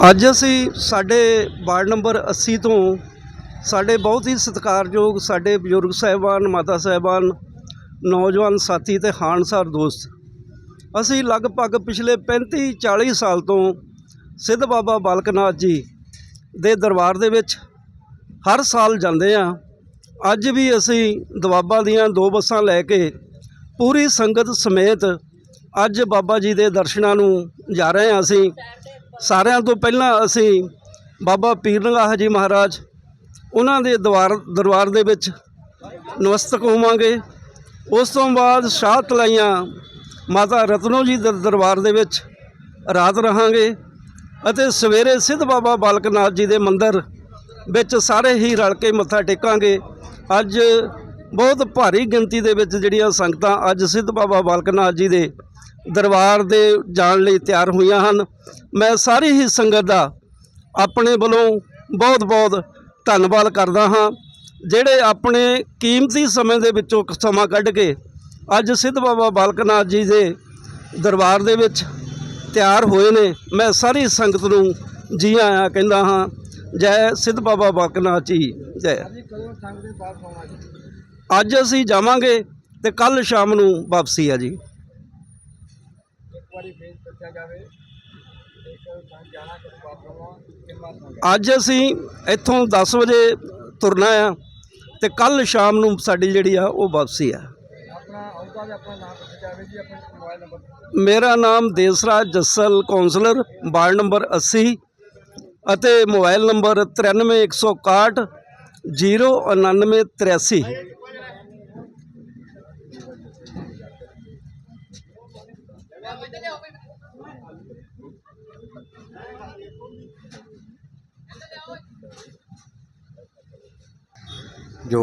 ਅੱਜ ਅਸੀਂ ਸਾਡੇ ਵਾਰਡ ਨੰਬਰ 80 ਤੋਂ ਸਾਡੇ ਬਹੁਤ ਹੀ ਸਤਿਕਾਰਯੋਗ ਸਾਡੇ ਬਜ਼ੁਰਗ ਸਾਹਿਬਾਨ, ਮਾਤਾ ਸਾਹਿਬਾਨ, ਨੌਜਵਾਨ ਸਾਥੀ ਤੇ ਹਾਨਸਾਰ ਦੋਸਤ। ਅਸੀਂ ਲਗਭਗ ਪਿਛਲੇ 35 40 ਸਾਲ ਤੋਂ ਸਿੱਧ ਬਾਬਾ ਬਾਲਕਨਾਥ ਜੀ ਦੇ ਦਰਬਾਰ ਦੇ ਵਿੱਚ ਹਰ ਸਾਲ ਜਾਂਦੇ ਆ ਅੱਜ ਵੀ ਅਸੀਂ ਦਵਾਬਾ ਦੀਆਂ ਦੋ ਬੱਸਾਂ ਲੈ ਕੇ ਪੂਰੀ ਸੰਗਤ ਸਮੇਤ ਅੱਜ ਬਾਬਾ ਜੀ ਦੇ ਦਰਸ਼ਨਾਂ ਨੂੰ ਜਾ ਰਹੇ ਹਾਂ ਅਸੀਂ। ਸਾਰਿਆਂ ਤੋਂ ਪਹਿਲਾਂ ਅਸੀਂ ਬਾਬਾ ਪੀਰ ਨਗਾਹ ਜੀ ਮਹਾਰਾਜ ਉਹਨਾਂ ਦੇ ਦਰਬਾਰ ਦਰਬਾਰ ਦੇ ਵਿੱਚ ਨਮਸਤਕ ਹੋਵਾਂਗੇ। ਉਸ ਤੋਂ ਬਾਅਦ ਸ਼ਾਹ ਤਲਾਈਆਂ ਮਾਤਾ ਰਤਨੋ ਜੀ ਦੇ ਦਰਬਾਰ ਦੇ ਵਿੱਚ ਰਾਤ ਰਹਾਂਗੇ ਅਤੇ ਸਵੇਰੇ ਸਿੱਧ ਬਾਬਾ ਬਾਲਕਨਾਥ ਜੀ ਦੇ ਮੰਦਿਰ ਵਿੱਚ ਸਾਰੇ ਹੀ ਰਲ ਕੇ ਮੱਥਾ ਟੇਕਾਂਗੇ। ਅੱਜ ਬਹੁਤ ਭਾਰੀ ਗਿਣਤੀ ਦੇ ਵਿੱਚ ਜਿਹੜੀਆਂ ਸੰਗਤਾਂ ਅੱਜ ਸਿੱਧ ਬਾਬਾ ਬਾਲਕਨਾਥ ਜੀ ਦੇ ਦਰਬਾਰ ਦੇ ਜਾਣ ਲਈ ਤਿਆਰ ਹੋਈਆਂ ਹਨ। ਮੈਂ ਸਾਰੀ ਹੀ ਸੰਗਤ ਦਾ ਆਪਣੇ ਵੱਲੋਂ ਬਹੁਤ ਬਹੁਤ ਧੰਨਵਾਦ ਕਰਦਾ ਹਾਂ, ਜਿਹੜੇ ਆਪਣੇ ਕੀਮਤੀ ਸਮੇਂ ਦੇ ਵਿੱਚੋਂ ਸਮਾਂ ਕੱਢ ਕੇ ਅੱਜ ਸਿੱਧ ਬਾਬਾ ਬਾਲਕ ਨਾਥ ਜੀ ਦੇ ਦਰਬਾਰ ਦੇ ਵਿੱਚ ਤਿਆਰ ਹੋਏ ਨੇ। ਮੈਂ ਸਾਰੀ ਸੰਗਤ ਨੂੰ ਜੀ ਆਇਆਂ ਕਹਿੰਦਾ ਹਾਂ, ਜੈ ਸਿੱਧ ਬਾਬਾ ਬਾਲਕ ਨਾਥ ਜੀ, ਜੈ। ਅੱਜ ਅਸੀਂ ਜਾਵਾਂਗੇ ਤੇ ਕੱਲ ਸ਼ਾਮ ਨੂੰ ਵਾਪਸੀ ਆ ਜੀ। ਅੱਜ ਅਸੀਂ ਇੱਥੋਂ 10 ਵਜੇ ਤੁਰਨਾ ਆ ਤੇ ਕੱਲ ਸ਼ਾਮ ਨੂੰ ਸਾਡੀ ਜਿਹੜੀ ਆ ਉਹ ਵਾਪਸੀ ਆ। ਮੇਰਾ ਨਾਮ Desraj Jassal councillor ward number 80 ਅਤੇ ਮੋਬਾਈਲ ਨੰਬਰ 93161 09983 ਜੋ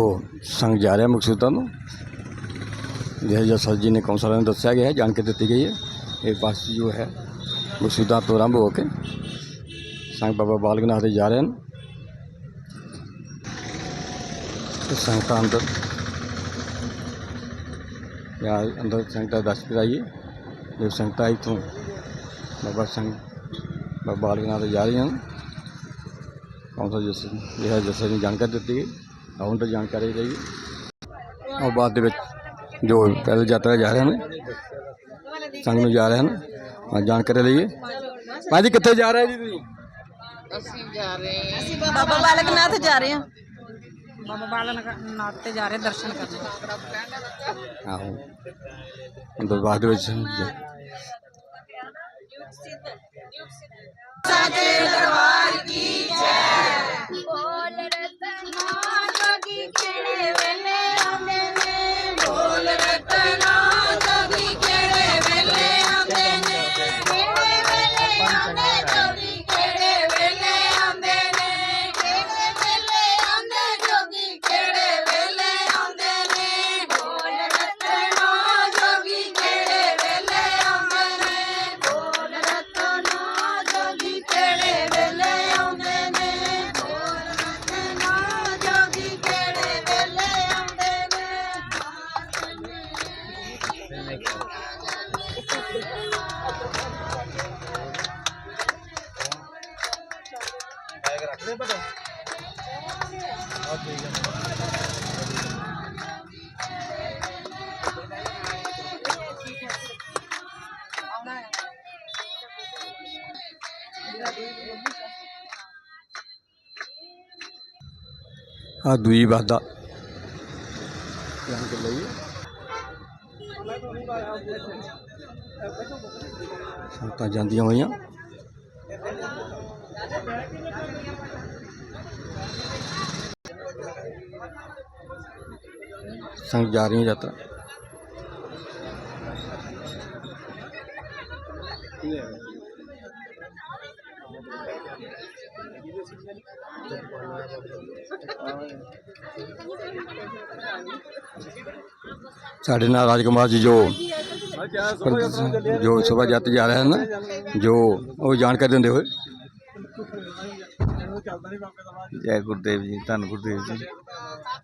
ਸੰਗ ਜਾ ਰਿਹਾ ਮਕਸੂਦਾਂ ਨੂੰ ਜਿਹੋ ਜਿਹਾ ਸਰ ਜੀ ਨੇ ਕੌਂਸਲਰ ਨੇ ਦੱਸਿਆ ਗਿਆ ਹੈ ਜਾਣ ਕੇ ਦਿੱਤੀ ਗਈ ਹੈ ਇਹ ਬੱਸ ਜੋ ਹੈ ਮਕਸੂਦਾਂ ਤੋਂ ਆਰੰਭ ਹੋ ਕੇ ਸੰਗ ਬਾਬਾ ਬਾਲਕਨਾਥ ਦੇ ਜਾ ਰਹੇ ਹਨ ਤੇ ਸੰਗਤਾਂ ਅੰਦਰ ਜਾਂ ਅੰਦਰ ਸੰਗਤਾਂ ਦਸ ਕਰਾਈਏ ਜੋ ਸੰਗਤਾਂ ਇੱਥੋਂ ਬਾਬਾ ਸੰਗ ਬਾਬਾ ਬਾਲਕਨਾਥ ਦੇ ਜਾ ਰਹੀਆਂ ਹਨ ਕੌਂਸਲ ਜਸ ਜਿਹੜਾ ਜਸਰ ਨੇ ਜਾਣਕਾਰੀ ਦਿੱਤੀ ਗਈ ਆਉਣ ਤੋਂ ਜਾਣਕਾਰੀ ਲਈ। ਉਹ ਬਾਅਦ ਦੇ ਵਿੱਚ ਜੋ ਪੈਦਲ ਯਾਤਰਾ ਜਾ ਰਹੇ ਹਨ ਸੰਗ ਨੂੰ ਜਾ ਰਹੇ ਹਨ ਹਾਂ, ਜਾਣਕਾਰੀ ਲਈਏ। ਭਾਜੀ ਕਿੱਥੇ ਜਾ ਰਹੇ ਜੀ ਤੁਸੀਂ? ਅਸੀਂ ਜਾ ਰਹੇ ਹਾਂ। ਅਸੀਂ ਬਾਬਾ ਬਾਲਕਨਾਥ ਜਾ ਰਹੇ ਹਾਂ। ਬਾਬਾ ਬਾਲਕਨਾਥ ਤੇ ਜਾ ਰਹੇ ਦਰਸ਼ਨ ਕਰਨ। ਆਹੋ। ਅੰਦਰ ਬਾਅਦ ਦੇ ਵਿੱਚ ਬੋਲ ਰਤਨਾ ਜੋਗੀ ਕਿਹੜੇ ਵੇਲੇ ਆਉਂਦੇ ਆ ਦੂਜੀ ਬੱਸ ਦਾ ਜਾਣਕਾਰੀ ਲਈਏ ਸੰਗਤਾਂ ਜਾਂਦੀਆਂ ਹੋਈਆਂ ਸੰਗ ਜਾ ਰਹੀਆਂ ਯਾਤਰਾ ਸਾਡੇ ਨਾਲ ਰਾਜਕੁਮਾਰ ਜੀ ਜੋ ਜੋ ਸੁਬਹ ਜੱਤ ਜਾ ਰਹੇ ਹਨ, ਜੋ ਉਹ ਜਾਣਕਾਰੀ ਦਿੰਦੇ ਹੋਏ। ਜੈ ਗੁਰਦੇਵ ਜੀ, ਧੰਨ ਗੁਰਦੇਵ ਜੀ।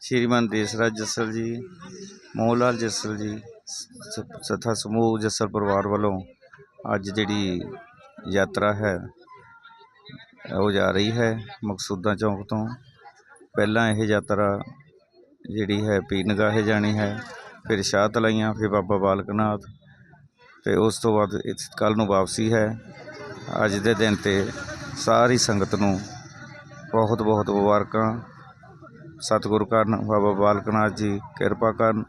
ਸ਼੍ਰੀਮਾਨ ਦੇਸਰਾਜ ਜੱਸਲ ਜੀ ਮੋਹਨ ਲਾਲ ਜੱਸਲ ਜੀ ਸਥਾ ਸਮੂਹ ਜੱਸਲ ਪਰਿਵਾਰ ਵੱਲੋਂ ਅੱਜ ਜਿਹੜੀ ਯਾਤਰਾ ਹੈ ਉਹ ਜਾ ਰਹੀ ਹੈ ਮਕਸੂਦਾਂ ਚੌਂਕ ਤੋਂ। ਪਹਿਲਾਂ ਇਹ ਯਾਤਰਾ ਜਿਹੜੀ ਹੈ ਪੀਰਨਗਾਹੇ ਜਾਣੀ ਹੈ, ਫਿਰ ਸ਼ਾਹ ਤਲਾਈਆਂ, ਫਿਰ ਬਾਬਾ ਬਾਲਕ ਨਾਥ ਅਤੇ ਉਸ ਤੋਂ ਬਾਅਦ ਕੱਲ੍ਹ ਨੂੰ ਵਾਪਸੀ ਹੈ। ਅੱਜ ਦੇ ਦਿਨ ਤੇ ਸਾਰੀ ਸੰਗਤ ਨੂੰ ਬਹੁਤ ਬਹੁਤ ਮੁਬਾਰਕਾਂ। ਸਤਿਗੁਰੂ ਕਰਨ, ਬਾਬਾ ਬਾਲਕ ਨਾਥ ਜੀ ਕਿਰਪਾ ਕਰਨ,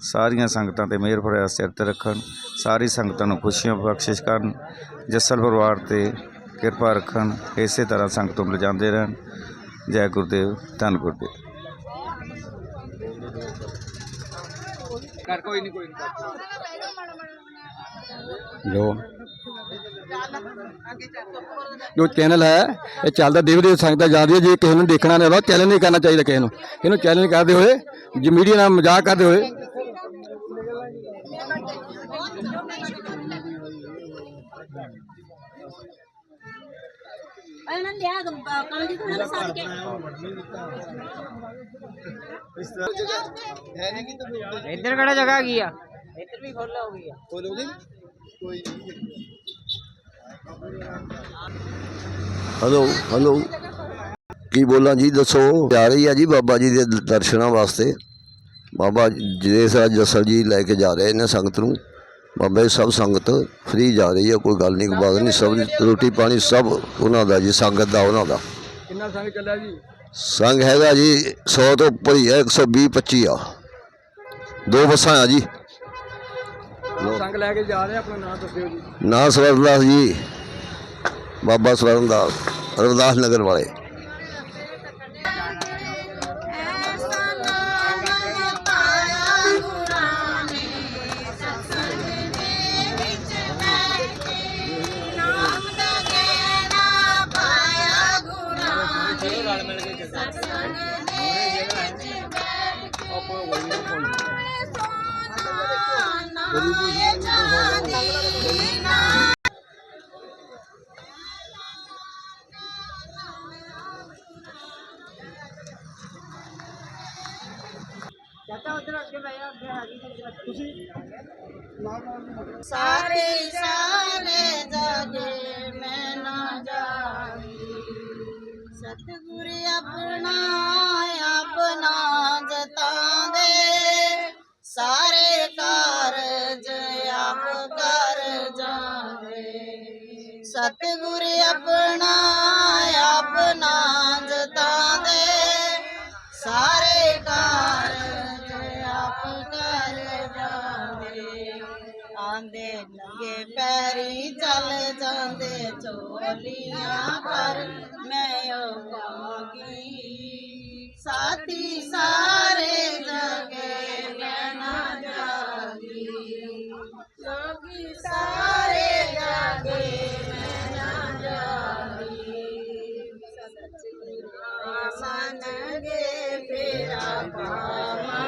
ਸਾਰੀਆਂ ਸੰਗਤਾਂ ਤੇ ਮਿਹਰ ਭਰਿਆ ਸਿਰ ਤੇ ਰੱਖਣ, ਸਾਰੀ ਸੰਗਤਾਂ ਨੂੰ ਖੁਸ਼ੀਆਂ ਬਖਸ਼ਿਸ਼ ਕਰਨ, ਜੱਸਲ ਪਰਿਵਾਰ ਤੇ ਕਿਰਪਾ ਰੱਖਣ ਇਸੇ ਤਰ੍ਹਾਂ ਸੰਗਤ ਨੂੰ ਲਿਜਾਂਦੇ ਰਹਿਣ। ਜੈ ਗੁਰਦੇਵ ਧੰਨ ਗੁਰਦੇਵ। ਜੋ ਜੋ ਚੈਨਲ ਹੈ ਇਹ ਚੱਲਦਾ ਦੇਖਦੇ ਸੰਗਤਾਂ ਜਾਂਦੀ ਹੈ ਜੇ ਕਿਸੇ ਨੂੰ ਦੇਖਣਾ ਨਹੀਂ ਆਦਾ ਚੈਨਲ ਨਹੀਂ ਕਰਨਾ ਚਾਹੀਦਾ ਕਿਸੇ ਨੂੰ। ਇਹਨੂੰ ਚੈਨਲ ਕਰਦੇ ਹੋਏ ਜੇ ਮੀਡੀਆ ਨਾਲ ਮਜ਼ਾਕ ਕਰਦੇ ਹੋਏ ਇਹਨਾਂ ਲਿਆ ਕੰਮ ਦੀ ਤੁਹਾਨੂੰ ਸਾਥ ਕੇ ਇੱਧਰ ਕਿਹੜਾ ਜਗ੍ਹਾ ਗਈ ਆ ਹੈਲੋ ਹੈਲੋ ਕੀ ਬੋਲਾਂ ਜੀ ਦੱਸੋ? ਜਾ ਰਹੀ ਆ ਜੀ ਬਾਬਾ ਜੀ ਦੇ ਦ- ਦਰਸ਼ਨਾਂ ਵਾਸਤੇ। ਬਾਬਾ ਜਦੇਸ ਰਾਜ ਜਸਲ ਜੀ ਲੈ ਕੇ ਜਾ ਰਹੇ ਨੇ ਸੰਗਤ ਨੂੰ। ਬਾਬਾ ਜੀ ਸਭ ਸੰਗਤ ਫ੍ਰੀ ਜਾ ਰਹੀ ਹੈ ਕੋਈ ਗੱਲ ਨਹੀਂ ਕੋਈ ਬਾਤ ਨਹੀਂ ਸਭ ਰੋਟੀ ਪਾਣੀ ਸਭ ਉਹਨਾਂ ਦਾ ਜੀ ਸੰਗਤ ਦਾ ਉਹਨਾਂ ਦਾ। ਕਿੰਨਾ ਸੰਗ ਚੱਲਿਆ ਜੀ? ਸੰਗ ਹੈਗਾ ਜੀ 100 ਤੋਂ ਉੱਪਰ ਹੀ ਹੈ 120 25 ਆ। ਦੋ ਬੱਸਾਂ ਆ ਜੀ। ਸੰਗ ਲੈ ਕੇ ਜਾ ਰਹੇ ਆਪਣਾ ਨਾਮ ਦੱਸਿਓ ਜੀ। ਨਾਂ ਸਵਰਦਾਸ ਜੀ ਬਾਬਾ ਸਵਰਦਾਸ ਰਵਿਦਾਸ ਨਗਰ ਵਾਲੇ। ਸਾਰੇ ਸਾਰੇ ਜਾਗੇ ਮੈਂ ਨਾ ਜਾਗੀ। ਸਤਿਗੁਰ ਆਪਣਾ ਆਪਣਾ ਜਤਾਂਦੇ ਸਾਰੇ ਕਾਰਜ ਆਪ ਕਰ ਜਾਂਦੇ। ਸਤਿਗੁਰ ਆਪਣਾ ਆਪਣਾ ਕਰ ਜਾਂਦੇ ਆਂਦੇ ਨੰਗੇ ਪੈਰੀ ਚੱਲ ਜਾਂਦੇ ਚੋਲੀਆਂ ਪਰ ਮੈਂ ਉਹ ਪਾਗੀ ਸਾਥੀ ਸਾਰੇ ਜਗੇ ਮੈਂ ਨਾ ਜਾਗੀ। ਲੋਗੀ ਸਾਰੇ ਜਾਗੇ ਮੈਂ ਨਾ ਜਾਗੀ। ਮੰਨਗੇ ਫੇਰਾ ਮੰਨਗੇ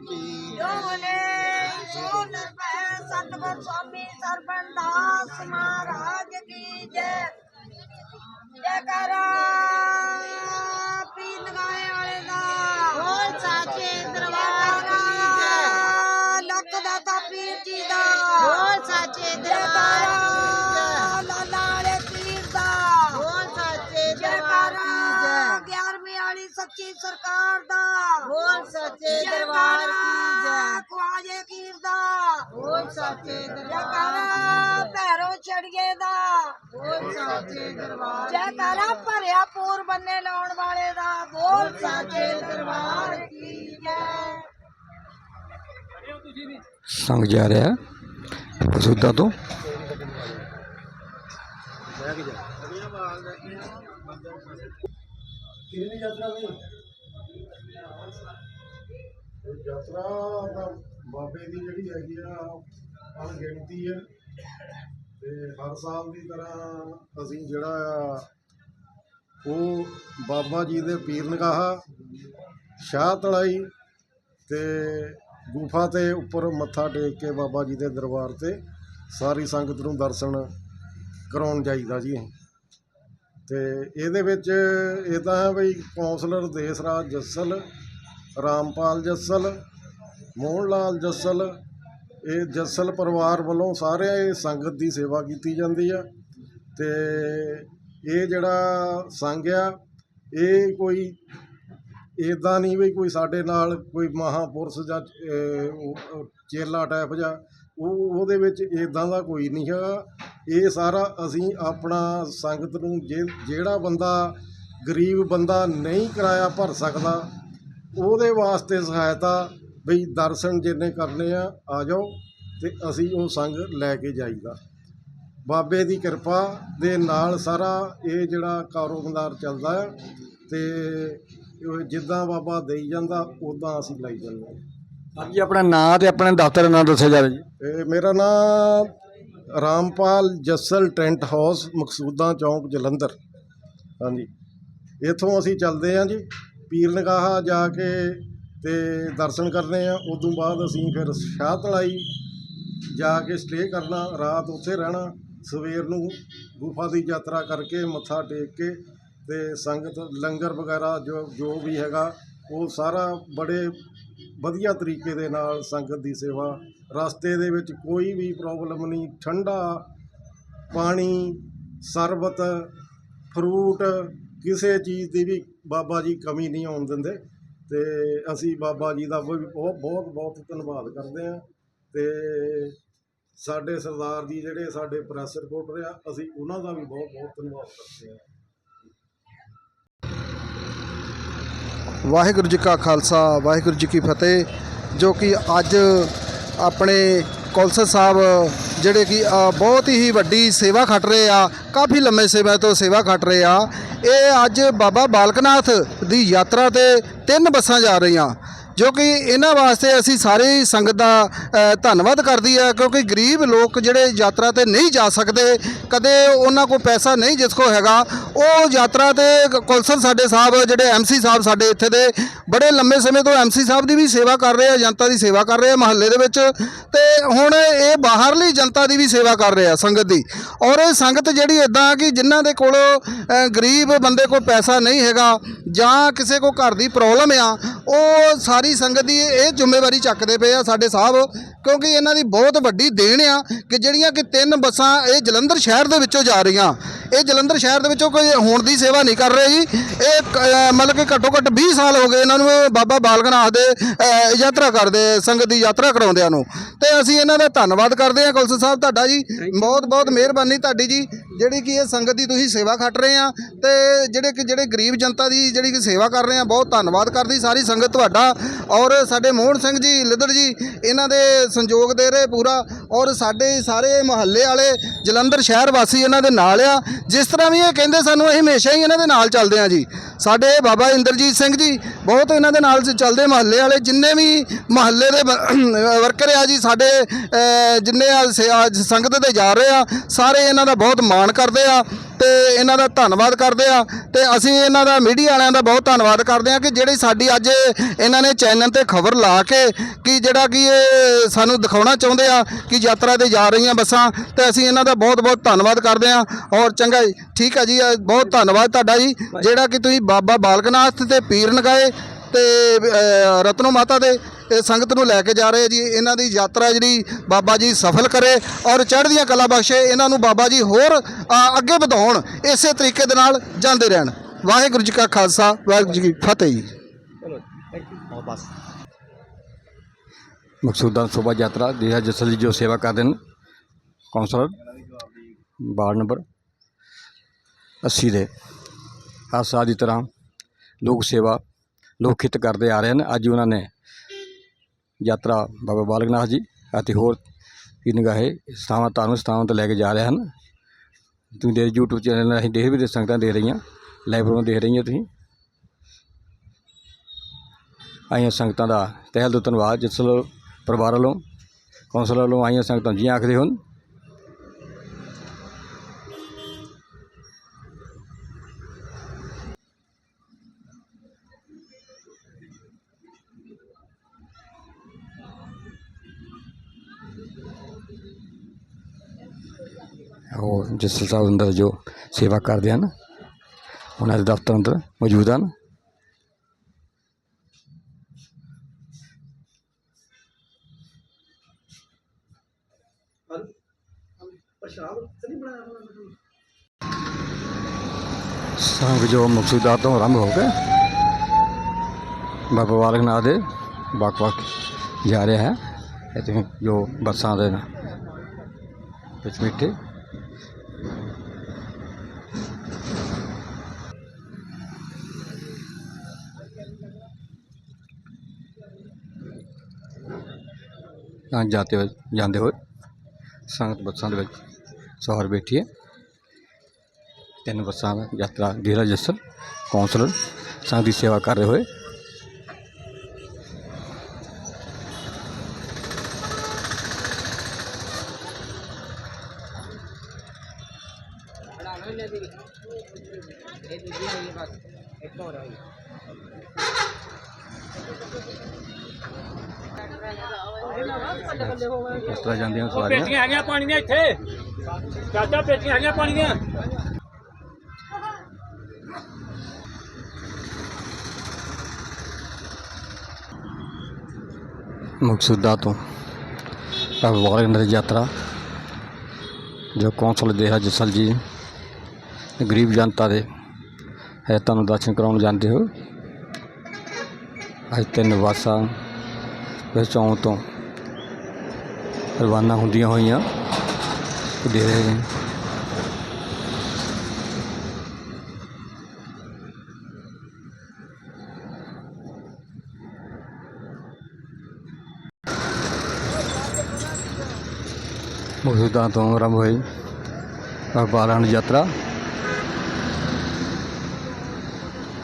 ਕੀ ਜੋਲੇ ਸੋਨ ਪੈ ਸਤਗੁਰ ਸਵਾਮੀ ਸਰਬੰਦਾਸ ਮਹਾਰਾਜ ਕੀ ਜੈ। ਜੈ ਕਰਾ ਪੀਰ ਲਗਾਏ ਵਾਲੇ ਦਾ। ਬੋਲ ਸਾਚੇ ਦਰਬਾਰ ਕੀ ਜੈ। ਲੱਖ ਦਾਤਾ ਪੀਰ ਜੀ ਦਾ। ਬੋਲ ਸਾਚੇ ਦਰਬਾਰ ਵਾਲੀ ਸੱਚੀ ਸਰਕਾਰ ਦਾ ਬੋਲ ਸੱਚੇ ਦਰਬਾਰ ਕੀ ਜੈ ਖਵਾਜੇ ਪੀਰ ਦਾ ਬੋਲ ਸੱਚੇ ਦਰਬਾਰ ਭੈਰੋ ਛੜੀਏ ਦਾ ਬੋਲ ਸੱਚੇ ਦਰਬਾਰ ਜੈ ਕਾਲਾ ਭਰਿਆ ਪੂਰ ਬੰਨੇ ਲਾਉਣ ਵਾਲੇ ਦਾ ਬੋਲ ਸੱਚੇ ਦਰਬਾਰ ਕੀ ਜੈ ਸੰਗ ਜਾ ਰਿਹਾ ਮਸੂਦਾ ਤੋਂ ਯਾਤਰਾ ਦਾ ਬਾਬੇ ਦੀ ਜਿਹੜੀ ਹੈਗੀ ਆ, ਅਣਗਿਣਤੀ ਹੈ ਤੇ ਹਰ ਸਾਲ ਦੀ ਤਰ੍ਹਾਂ ਅਸੀਂ ਜਿਹੜਾ ਆ, ਉਹ ਬਾਬਾ ਜੀ ਦੇ ਪੀਰ ਨਿਗਾਹ, ਸ਼ਾਹ ਤਲਾਈ ਤੇ ਗੁਫਾ ਤੇ ਉੱਪਰ ਮੱਥਾ ਟੇਕ ਕੇ ਬਾਬਾ ਜੀ ਦੇ ਦਰਬਾਰ ਤੇ ਸਾਰੀ ਸੰਗਤ ਨੂੰ ਦਰਸ਼ਨ ਕਰਾਉਣ ਜਾਈਦਾ ਜੀ ਅਸੀਂ। ਤੇ ਇਹਦੇ ਵਿੱਚ ਇਹ ਤਾਂ ਹੈ ਬਈ ਕੌਂਸਲਰ ਦੇਸਰਾਜ ਜੱਸਲ ਰਾਮਪਾਲ ਜੱਸਲ ਮੋਹਨ ਲਾਲ ਜੱਸਲ, ਇਹ ਜੱਸਲ ਪਰਿਵਾਰ ਵੱਲੋਂ ਸਾਰੇ ਸੰਗਤ ਦੀ ਸੇਵਾ ਕੀਤੀ ਜਾਂਦੀ ਆ ਤੇ ਇਹ ਜਿਹੜਾ ਸੰਗ ਆ, ਇਹ ਕੋਈ ਇਦਾਂ ਨਹੀਂ ਵੀ ਕੋਈ ਸਾਡੇ ਨਾਲ ਕੋਈ ਮਹਾਪੁਰਸ਼ ਜਾਂ ਚੇਲਾ ਟਾਈਪ ਜਾਂ, ਉਹ, ਉਹਦੇ ਵਿੱਚ ਇਦਾਂ ਦਾ ਕੋਈ ਨਹੀਂ ਹੈਗਾ। ਇਹ ਸਾਰਾ ਅਸੀਂ ਆਪਣਾ ਸੰਗਤ ਨੂੰ ਜੇ, ਜਿਹੜਾ ਬੰਦਾ ਗਰੀਬ ਬੰਦਾ ਨਹੀਂ ਕਿਰਾਇਆ ਭਰ ਸਕਦਾ ਉਹਦੇ ਵਾਸਤੇ ਸਹਾਇਤਾ ਬਈ ਦਰਸ਼ਨ ਜਿੰਨੇ ਕਰਨੇ ਆ ਆ ਜਾਓ ਤੇ ਅਸੀਂ ਉਹ ਸੰਗ ਲੈ ਕੇ ਜਾਈਦਾ। ਬਾਬੇ ਦੀ ਕਿਰਪਾ ਦੇ ਨਾਲ ਸਾਰਾ ਇਹ ਜਿਹੜਾ ਕਾਰੋਬਾਰ ਚੱਲਦਾ ਆ ਤੇ ਉਹ ਜਿੱਦਾਂ ਬਾਬਾ ਦੇਈ ਜਾਂਦਾ ਉਦਾਂ ਅਸੀਂ ਲਈ ਜਾਂਦੇ ਹਾਂ ਹਾਂਜੀ ਆਪਣਾ ਨਾਂ ਤੇ ਆਪਣੇ ਦਫ਼ਤਰ ਦਾ ਨਾਂ ਦੱਸਿਆ ਜਾਵੇ ਜੀ। ਇਹ ਮੇਰਾ ਨਾਮ ਰਾਮਪਾਲ ਜੱਸਲ ਟੈਂਟ ਹਾਊਸ ਮਕਸੂਦਾਂ ਚੌਂਕ ਜਲੰਧਰ। ਹਾਂਜੀ। ਇੱਥੋਂ ਅਸੀਂ ਚੱਲਦੇ ਹਾਂ ਜੀ। ਪੀਰ ਨਿਗਾਹ ਜਾ ਕੇ ਤੇ ਦਰਸ਼ਨ ਕਰਨੇ ਆ। ਉਦੋਂ ਬਾਅਦ ਅਸੀਂ ਫਿਰ ਸ਼ਾਹ ਤਲਾਈ ਜਾ ਕੇ ਸਟੇ ਕਰਨਾ, ਰਾਤ ਉੱਥੇ ਰਹਿਣਾ। ਸਵੇਰ ਨੂੰ ਗੁਫਾ ਦੀ ਯਾਤਰਾ ਕਰਕੇ ਮੱਥਾ ਟੇਕ ਕੇ ਤੇ ਸੰਗਤ, ਲੰਗਰ ਵਗੈਰਾ ਜੋ ਜੋ ਵੀ ਹੈਗਾ, ਉਹ ਸਾਰਾ ਬੜੇ ਵਧੀਆ ਤਰੀਕੇ ਦੇ ਨਾਲ ਸੰਗਤ ਦੀ ਸੇਵਾ। ਰਸਤੇ ਦੇ ਵਿੱਚ ਕੋਈ ਵੀ ਪ੍ਰੋਬਲਮ ਨਹੀਂ। ਠੰਡਾ ਪਾਣੀ, ਸਰਬਤ ਫਰੂਟ ਕਿਸੇ ਚੀਜ਼ ਦੀ ਵੀ ਬਾਬਾ ਜੀ ਕਮੀ ਨਹੀਂ ਆਉਣ ਦਿੰਦੇ ਤੇ ਅਸੀਂ ਬਾਬਾ ਜੀ ਦਾ ਵੀ ਬਹੁਤ ਬਹੁਤ ਬਹੁਤ ਧੰਨਵਾਦ ਕਰਦੇ ਹਾਂ ਤੇ ਸਾਡੇ ਸਰਦਾਰ ਜੀ ਜਿਹੜੇ ਸਾਡੇ ਪ੍ਰੈਸ ਰਿਪੋਰਟਰ ਆ, ਅਸੀਂ ਉਹਨਾਂ ਦਾ ਵੀ ਬਹੁਤ ਬਹੁਤ ਧੰਨਵਾਦ ਕਰਦੇ ਹਾਂ। ਵਾਹਿਗੁਰੂ ਜੀ ਕਾ ਖਾਲਸਾ, ਵਾਹਿਗੁਰੂ ਜੀ ਕੀ ਫਤਿਹ, ਜੋ ਕਿ ਅੱਜ ਆਪਣੇ ਕੌਲਸਰ ਸਾਹਿਬ ਜਿਹੜੇ ਕਿ ਅ, ਬਹੁਤ ਹੀ ਵੱਡੀ ਸੇਵਾ ਖੱਟ ਰਹੇ ਆ ਕਾਫੀ ਲੰਮੇ ਸਮੇਂ ਤੋਂ ਸੇਵਾ ਖੱਟ ਰਹੇ ਆ। ਇਹ ਅੱਜ ਬਾਬਾ ਬਾਲਕਨਾਥ ਦੀ ਯਾਤਰਾ ਤੇ ਤਿੰਨ ਬੱਸਾਂ ਜਾ ਰਹੀਆਂ। ਜੋ ਕਿ ਇਹਨਾਂ ਵਾਸਤੇ ਅਸੀਂ ਸਾਰੇ ਸੰਗਤ ਦਾ ਧੰਨਵਾਦ ਕਰਦੀ ਹੈ ਕਿਉਂਕਿ ਗਰੀਬ ਲੋਕ ਜਿਹੜੇ ਯਾਤਰਾ ਤੇ ਨਹੀਂ ਜਾ ਸਕਦੇ, ਕਦੇ ਉਹਨਾਂ ਕੋਲ ਪੈਸਾ ਨਹੀਂ ਜਿਸ ਕੋ ਹੈਗਾ, ਉਹ ਯਾਤਰਾ ਤੇ ਕੌਂਸਲ ਸਾਡੇ ਸਾਹਿਬ, ਜਿਹੜੇ ਐਮਸੀ ਸਾਹਿਬ ਸਾਡੇ ਇੱਥੇ ਦੇ, ਬੜੇ ਲੰਮੇ ਸਮੇਂ ਤੋਂ ਐਮਸੀ ਸਾਹਿਬ ਦੀ ਵੀ ਸੇਵਾ ਕਰ ਰਹੇ ਆ, ਜਨਤਾ ਦੀ ਸੇਵਾ ਕਰ ਰਹੇ ਆ ਮਹੱਲੇ ਦੇ ਵਿੱਚ, ਤੇ ਹੁਣ ਇਹ ਬਾਹਰਲੀ ਜਨਤਾ ਦੀ ਵੀ ਸੇਵਾ ਕਰ ਰਹੇ ਆ ਸੰਗਤ ਦੀ। ਔਰ ਇਹ ਸੰਗਤ ਜਿਹੜੀ ਇਦਾਂ ਕਿ ਜਿਨ੍ਹਾਂ ਦੇ ਕੋਲ ਗਰੀਬ ਬੰਦੇ ਕੋਲ ਪੈਸਾ ਨਹੀਂ ਹੈਗਾ, ਜਾਂ ਕਿਸੇ ਕੋ ਘਰ ਦੀ ਪ੍ਰੋਬਲਮ ਆ, ਉਹ ਸਾਰੀ ਸੰਗਤ ਦੀ ਇਹ ਜ਼ਿੰਮੇਵਾਰੀ ਚੱਕਦੇ ਪਏ ਆ ਸਾਡੇ ਸਾਹਿਬ ਕਿਉਂਕਿ ਇਹਨਾਂ ਦੀ ਬਹੁਤ ਵੱਡੀ ਦੇਣ ਆ ਕਿ ਜਿਹੜੀਆਂ ਕਿ ਤਿੰਨ ਬੱਸਾਂ ਇਹ ਜਲੰਧਰ ਸ਼ਹਿਰ ਦੇ ਵਿੱਚੋਂ ਜਾ ਰਹੀਆਂ। ਇਹ ਜਲੰਧਰ ਸ਼ਹਿਰ ਦੇ ਵਿੱਚੋਂ ਕੋਈ ਹੋਣ ਦੀ ਸੇਵਾ ਨਹੀਂ ਕਰ ਰਹੇ। ਜੀ ਇਹ ਮਤਲਬ ਕਿ ਘੱਟੋ ਘੱਟ 20 ਸਾਲ ਹੋ ਗਏ ਇਹਨਾਂ ਨੂੰ ਇਹ ਬਾਬਾ ਬਾਲਕਨਾਥ ਦੇ ਯਾਤਰਾ ਕਰਦੇ, ਸੰਗਤ ਦੀ ਯਾਤਰਾ ਕਰਾਉਂਦਿਆਂ ਨੂੰ। ਤੇ ਅਸੀਂ ਇਹਨਾਂ ਦਾ ਧੰਨਵਾਦ ਕਰਦੇ ਹਾਂ ਕੁਲਸ ਸਾਹਿਬ, ਤੁਹਾਡਾ ਜੀ। ਬਹੁਤ ਬਹੁਤ ਮਿਹਰਬਾਨੀ ਤੁਹਾਡੀ ਜੀ, ਜਿਹੜੀ ਕਿ ਇਹ ਸੰਗਤ ਦੀ ਤੁਸੀਂ ਸੇਵਾ ਖੱਟ ਰਹੇ ਆ ਤੇ ਜਿਹੜੇ ਕਿ, ਜਿਹੜੇ ਗਰੀਬ ਜਨਤਾ ਦੀ ਜਿਹੜੀ ਕਿ ਸੇਵਾ ਕਰ ਰਹੇ ਆ ਬਹੁਤ ਧੰਨਵਾਦ ਕਰਦੀ ਸਾਰੀ ਸੰਗਤ ਤੁਹਾਡਾ। ਔਰ ਸਾਡੇ ਮੋਹਨ ਸਿੰਘ ਜੀ, ਲਿੱਦੜ ਜੀ, ਇਹਨਾਂ ਦੇ ਸੰਯੋਗ ਦੇ ਰਹੇ ਪੂਰਾ ਔਰ ਸਾਡੇ ਸਾਰੇ ਮਹੱਲੇ ਵਾਲੇ ਜਲੰਧਰ ਸ਼ਹਿਰ ਵਾਸੀ ਇਹਨਾਂ ਦੇ ਨਾਲ ਆ। ਜਿਸ ਤਰ੍ਹਾਂ ਵੀ ਇਹ ਕਹਿੰਦੇ ਸਾਨੂੰ ਅਸੀਂ ਹਮੇਸ਼ਾ ਹੀ ਇਹਨਾਂ ਦੇ ਨਾਲ ਚੱਲਦੇ ਆ ਜੀ। ਸਾਡੇ ਬਾਬਾ ਇੰਦਰਜੀਤ ਸਿੰਘ ਜੀ ਬਹੁਤ ਇਹਨਾਂ ਦੇ ਨਾਲ ਚੱਲਦੇ ਮਹੱਲੇ ਵਾਲੇ, ਜਿੰਨੇ ਵੀ ਮਹੱਲੇ ਦੇ ਵਰਕਰ ਆ ਜੀ, ਸਾਡੇ ਜਿੰਨੇ ਆ ਸੇ- ਸੰਗਤ ਤੇ ਜਾ ਰਹੇ ਆ, ਸਾਰੇ ਇਹਨਾਂ ਦਾ ਬਹੁਤ ਮਾਣ ਕਰਦੇ ਆ। ਤੇ ਇਹਨਾਂ ਦਾ ਧੰਨਵਾਦ ਕਰਦੇ ਆ ਤੇ ਅਸੀਂ ਇਹਨਾਂ ਦਾ ਮੀਡੀਆ ਵਾਲਿਆਂ ਦਾ ਬਹੁਤ ਧੰਨਵਾਦ ਕਰਦੇ ਆ ਕਿ ਜਿਹੜੀ ਸਾਡੀ ਅੱਜ ਇਹਨਾਂ ਨੇ ਚੈਨਲ ਤੇ ਖਬਰ ਲਾ ਕੇ ਕਿ ਜਿਹੜਾ ਕਿ ਇਹ ਸਾਨੂੰ ਦਿਖਾਉਣਾ ਚਾਹੁੰਦੇ ਆ ਕਿ ਯਾਤਰਾ ਤੇ ਜਾ ਰਹੀਆਂ ਬੱਸਾਂ ਤੇ ਅਸੀਂ ਇਹਨਾਂ ਦਾ ਬਹੁਤ ਬਹੁਤ ਧੰਨਵਾਦ ਕਰਦੇ ਆ ਔਰ ਚੰਗਾ ਜੀ ਠੀਕ ਆ ਜੀ ਬਹੁਤ ਧੰਨਵਾਦ ਤੁਹਾਡਾ ਜੀ। ਜਿਹੜਾ ਕਿ ਤੁਸੀਂ ਬਾਬਾ ਬਾਲਕਨਾਥ ਤੇ ਪੀਰ ਨਗਾਏ ਤੇ ਅ, ਰਤਨੋ ਮਾਤਾ ਦੇ ਇਹ ਸੰਗਤ ਨੂੰ ਲੈ ਕੇ ਜਾ ਰਹੇ ਜੀ। ਇਹਨਾਂ ਦੀ ਯਾਤਰਾ ਜਿਹੜੀ ਬਾਬਾ ਜੀ ਸਫਲ ਕਰੇ ਔਰ ਚੜ੍ਹਦੀਆਂ ਕਲਾ ਬਖਸ਼ੇ ਇਹਨਾਂ ਨੂੰ ਬਾਬਾ ਜੀ ਹੋਰ ਅੱਗੇ ਵਧਾਉਣ ਇਸੇ ਤਰੀਕੇ ਦੇ ਨਾਲ ਜਾਂਦੇ ਰਹਿਣ। ਵਾਹਿਗੁਰੂ ਜੀ ਕਾ ਖਾਲਸਾ, ਵਾਹਿਗੁਰੂ ਜੀ ਕੀ ਫਤਿਹ ਜੀ। ਮਕਸੂਦਾਂ ਸ਼ੋਭਾ ਯਾਤਰਾ ਦੇਹਾ ਜਸਲ ਜੀ ਜੋ ਸੇਵਾ ਕਰਦੇ ਨੇ। ਕੌਂਸਲਰ, ਵਾਰਡ ਨੰਬਰ 80 ਦੇ। ਹਰ ਸਾਲ ਦੀ ਤਰ੍ਹਾਂ ਲੋਕ ਸੇਵਾ ਲੋਕ ਹਿੱਤ ਕਰਦੇ ਆ ਰਹੇ ਹਨ ਅੱਜ ਉਹਨਾਂ ਨੇ ਯਾਤਰਾ ਬਾਬਾ ਬਾਲਕਨਾਥ ਜੀ ਅਤੇ ਹੋਰ ਕੀ ਨਿਗਾਹੇ ਸਥਾਵਾਂ ਧਾਰਮਿਕ ਸਥਾਵਾਂ ਤੇ ਲੈ ਕੇ ਜਾ ਰਹੇ ਹਨ। ਤੁਸੀਂ ਦੇ ਯੂਟਿਊਬ ਚੈਨਲ ਰਾਹੀਂ ਦੇਖ ਵੀ ਦੇ ਸੰਗਤਾਂ ਦੇ ਰਹੀਆਂ ਲਾਈਵ ਪ੍ਰੋਗਰਾਮ ਦੇਖ ਰਹੀਆਂ ਤੁਸੀਂ। ਆਈਆਂ ਸੰਗਤਾਂ ਦਾ ਤਹਿ ਦਿਲ ਤੋਂ ਧੰਨਵਾਦ, ਜਿਸ ਵੱਲੋਂ ਪਰਿਵਾਰ ਵੱਲੋਂ, ਕੌਂਸਲ ਵੱਲੋਂ ਆਈਆਂ ਸੰਗਤਾਂ ਜੀ ਆਖਦੇ ਹੋਣ। ਉਹ ਜਸਲ ਸਾਹਿਬ ਅੰਦਰ ਜੋ ਸੇਵਾ ਕਰਦੇ ਹਨ ਉਹਨਾਂ ਦੇ ਦਫ਼ਤਰ ਅੰਦਰ ਮੌਜੂਦ ਹਨ। ਸੰਗ ਜੋ ਮਕਸੂਦਾਂ ਤੋਂ ਆਰੰਭ ਹੋ ਕੇ ਬਾਬਾ ਬਾਲਕ ਨਾਥ ਦੇ ਵੱਖ ਵੱਖ ਜਾ ਰਿਹਾ ਹੈ। ਇੱਥੇ ਜੋ ਬੱਸਾਂ ਦੇ ਵਿੱਚ ਬੈਠੇ ਹੋਏ ਜਾਂਦੇ ਹੋਏ ਸੰਗਤ ਬੱਸਾਂ ਦੇ ਵਿੱਚ ਸਵਾਰ ਬੈਠੀ ਹੈ। ਤਿੰਨ ਬੱਸਾਂ ਦਾ ਯਾਤਰਾ, ਡੇਰਾ ਜੱਸਲ ਕੌਂਸਲਰ, ਸੰਗਤ ਦੀ ਸੇਵਾ ਕਰ ਰਹੇ ਹੋਏ ਇਹ ਦੂਜੀ ਹੋਈ ਹੈ ਬਸ ਇੱਕ ਹੋਰ ਹੋਈ ਇਸ ਤਰ੍ਹਾਂ ਜਾਂਦੀਆਂ ਸਵਾਰੀਆਂ ਹੈਗੀਆਂ ਪਾਣੀ ਦੀਆਂ ਇੱਥੇ। ਚਾਚਾ ਪੇਟੀਆਂ ਹੈਗੀਆਂ ਪਾਣੀ ਦੀਆਂ ਮਕਸੂਦਾ ਤੋਂ ਬਾਬਾ ਦੀ ਯਾਤਰਾ ਜੋ ਕੌਂਸਲ ਦੇਹਾ ਜਸਲ ਜੀ ਗਰੀਬ ਜਨਤਾ ਦੇ ਹੈ ਤੁਹਾਨੂੰ ਦਰਸ਼ਨ ਕਰਾਉਣ ਜਾਂਦੇ ਹੋ। ਅੱਜ ਤਿੰਨ ਇਸ ਚੌਂਕ ਤੋਂ ਰਵਾਨਾ ਹੁੰਦੀਆਂ ਹੋਈਆਂ। ਦੇ ਰਹੇ ਨੇ। ਮੌਜੂਦਾ ਤੋਂ ਆਰੰਭ ਹੋਈ ਬਾਰਾਂ ਯਾਤਰਾ।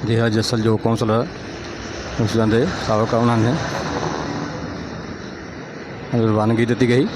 ਦੇਹਾ ਜਸਲ ਜੋ ਕੌਂਸਲਰ, ਉਸ ਦੇ ਸਾਬਕਾ ਉਹਨਾਂ ਨੇ ਰਵਾਨਗੀ ਦਿੱਤੀ ਗਈ।